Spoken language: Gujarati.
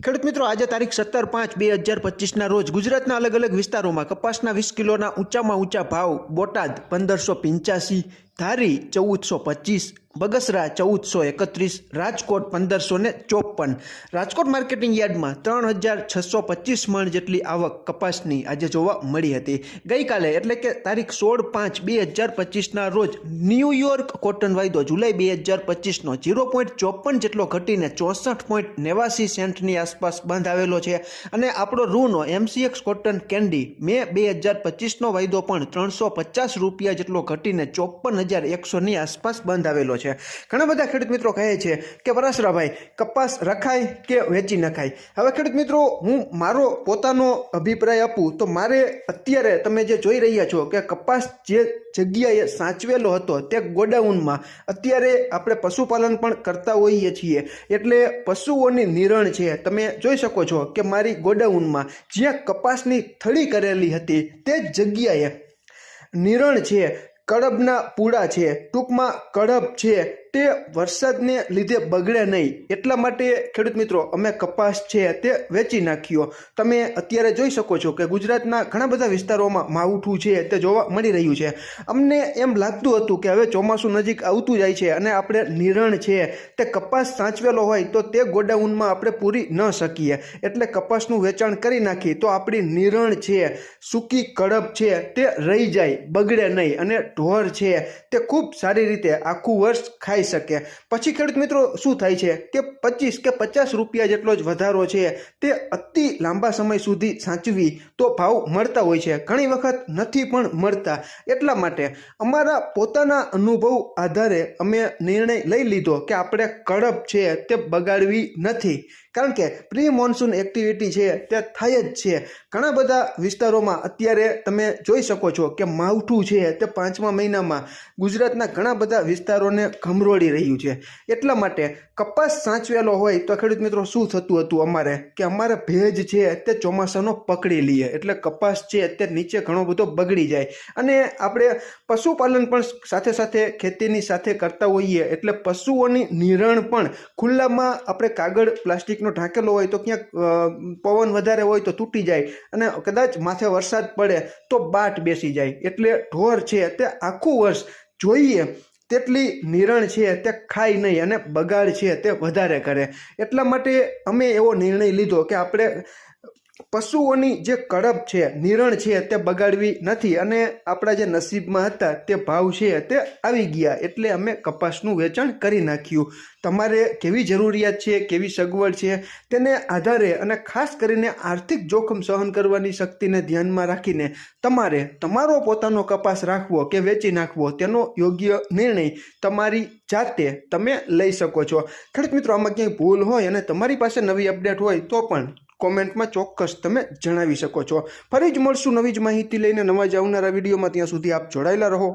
ખેડૂત મિત્રો, આજે તારીખ સત્તર પાંચ બે હજાર પચીસના રોજ ગુજરાતના અલગ અલગ વિસ્તારોમાં કપાસના વીસ કિલોના ઊંચામાં ઊંચા ભાવ બોટાદ પંદરસો પંચ્યાસી ધારી ચૌદસો પચીસ, બગસરા ચૌદસો એકત્રીસ, રાજકોટ પંદરસો ને ચોપન. રાજકોટ માર્કેટિંગ યાર્ડમાં ત્રણ હજાર છસો પચીસ મણ જેટલી આવક કપાસની આજે જોવા મળી હતી. ગઈકાલે એટલે કે તારીખ સોળ પાંચ બે હજાર પચીસના રોજ ન્યૂયોર્ક કોટન વાયદો જુલાઈ બે હજાર પચીસનો ઝીરો પોઈન્ટ ચોપન જેટલો ઘટીને ચોસઠ પોઈન્ટ નેવાસી સેન્ટની આસપાસ બંધ આવેલો છે. અને આપણો રૂનો એમસીએક્સ કોટન કેન્ડી મે બે હજાર પચીસનો વાયદો પણ ત્રણસો પચાસ રૂપિયા જેટલો ઘટીને ચોપન હજાર એકસોની આસપાસ બંધ આવેલો છે. ઘણા બધા ખેડૂત મિત્રો કહે છે કે પરાશરાભાઈ કપાસ રખાય કે વેચી નખાય? હવે ખેડૂત મિત્રો, હું મારો પોતાનો અભિપ્રાય આપું તો મારે અત્યારે તમે જે જોઈ રહ્યા છો કે કપાસ જે જગ્યાએ સાચવેલો હતો તે ગોડાઉનમાં, અત્યારે આપણે પશુપાલન પણ કરતા હોઈએ છીએ. એટલે પશુઓની નિરણ છે. તમે જોઈ શકો છો કે મારી ગોડાઉનમાં જ્યાં કપાસની થળી કરેલી હતી તે જ જગ્યાએ નિરણ છે. કડબના પૂળા છે. ટૂંકમાં કડબ છે. તે વરસાદને લીધે બગડે નહીં. એટલા માટે, ખેડૂત મિત્રો, અમે કપાસ છે તે વેચી નાખ્યો. તમે અત્યારે જોઈ શકો છો કે ગુજરાતના ઘણા બધા વિસ્તારોમાં માવઠું છે તે જોવા મળી રહ્યું છે. અમને એમ લાગતું હતું કે હવે ચોમાસું નજીક આવતું જાય છે અને આપણે નિરણ છે. તે કપાસ સાચવેલો હોય તો તે ગોડાઉનમાં આપણે પૂરી ન શકીએ. એટલે કપાસનું વેચાણ કરી નાખી તો આપણી નિરણ છે, સૂકી કડપ છે તે રહી જાય, બગડે નહીં અને ઢોર છે તે ખૂબ સારી રીતે આખું વર્ષ ખાઈ શકે. પછી ખેડૂત મિત્રો, શું થાય છે કે પચીસ કે પચાસ રૂપિયા જેટલો જ વધારો છે તે અતિ લાંબા સમય સુધી સાચવી તો ભાવ મળતા હોય છે. ઘણી વખત નથી પણ મળતા. એટલા માટે અમારા પોતાના અનુભવ આધારે અમે નિર્ણય લઈ લીધો કે આપણે કડપ છે તે બગાડવી નથી. કારણ કે પ્રી મોન્સૂન એક્ટિવિટી છે, તે થાય જ છે. ઘણા બધા વિસ્તારોમાં અત્યારે તમે જોઈ શકો છો કે માવઠું છે તે પાંચમા મહિનામાં ગુજરાતના ઘણા બધા વિસ્તારોને ઘમરોળી રહ્યું છે. એટલા માટે કપાસ સાચવેલો હોય તો ખેડૂત મિત્રો શું થતું હતું અમારે? કે અમારે ભેજ છે તે ચોમાસાનો પકડી લઈએ. એટલે કપાસ છે તે નીચે ઘણો બધો બગડી જાય. અને આપણે પશુપાલન પણ સાથે સાથે ખેતીની સાથે કરતા હોઈએ. એટલે પશુઓની નિરણ પણ ખુલ્લામાં આપણે કાગળ પ્લાસ્ટિકનો ઢાંકેલો હોય તો ક્યાંક પવન વધારે હોય તો તૂટી જાય અને કદાચ માથે વરસાદ પડે તો બાટ બેસી જાય. એટલે ઢોર છે તે આખું વર્ષ જોઈએ તેટલી નિરણ છે તે ખાય નહીં અને બગાડ છે તે વધારે કરે. એટલા માટે અમે એવો નિર્ણય લીધો કે આપણે પશુઓની જે કડપ છે, નિરણ છે તે બગાડવી નથી અને આપણા જે નસીબમાં હતા તે ભાવ છે તે આવી ગયા એટલે અમે કપાસનું વેચાણ કરી નાખ્યું. તમારે કેવી જરૂરિયાત છે, કેવી સગવડ છે તેને આધારે અને ખાસ કરીને આર્થિક જોખમ સહન કરવાની શક્તિને ધ્યાનમાં રાખીને તમારે તમારો પોતાનો કપાસ રાખવો કે વેચી નાખવો તેનો યોગ્ય નિર્ણય તમારી જાતે તમે લઈ શકો છો. ખેડૂત મિત્રો, આમાં ક્યાંય ભૂલ હોય અને તમારી પાસે નવી અપડેટ હોય તો પણ કોમેન્ટમાં ચોક્કસ તમે જણાવી શકો છો. ફરી જ મળશું નવી જ માહિતી લઈને નવા જ આવનારા વિડીયોમાં. ત્યાં સુધી આપ જોડાયેલા રહો.